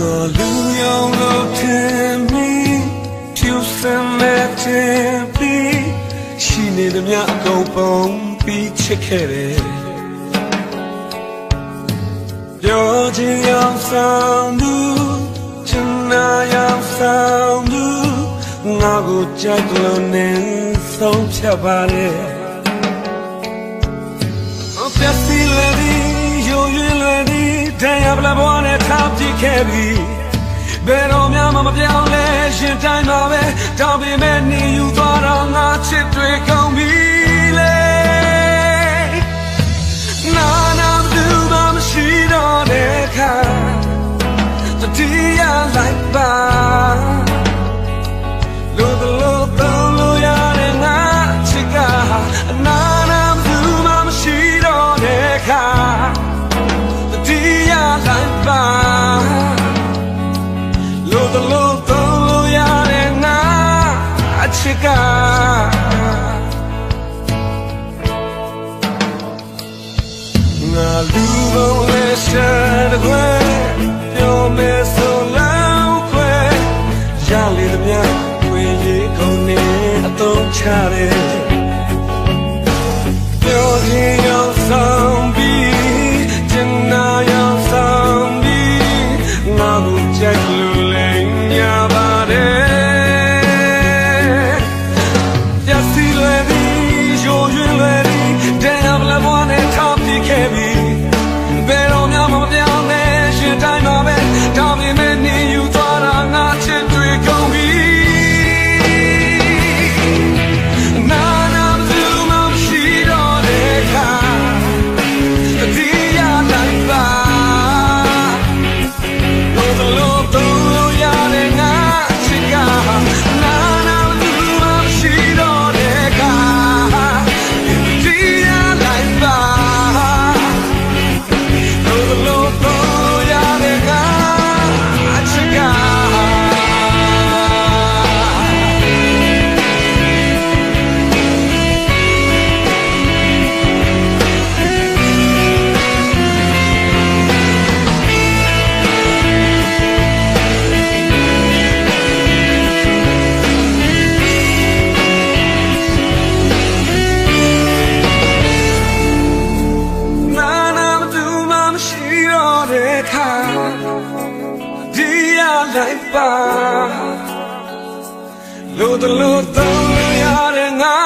လူယုံလို့ထင်ပြီးဖြူစင်မဲ့တင်ပြီးရှိနေသမျှအကုန်ပုံပြီးချစ်ခဲ့တယ်ပြောချင်ရောက်ဆောင်သူချင်နာရောက်ဆောင်သူငါကိုကြိုက်လို့နေဆုံးဖြတ်ပါလေပြည့်စည်လေဒီရိုးရွင်လေ ဒီတရားပလဘွားနဲ့ထားပြခဲ့ပြီဘယ်တော့မှမပြောင်းလဲရှင်တိုင်းမှာပဲတောင်းပေမဲ့နေယူသွားတော့ငါချစ်တွေကုန်ပြီလေနာနာသူမရှိတော့တဲ့ခါတတိယလိုက်ပါ ကို ပါလို့တလို့တောင်းလို့ရတဲ့ငါ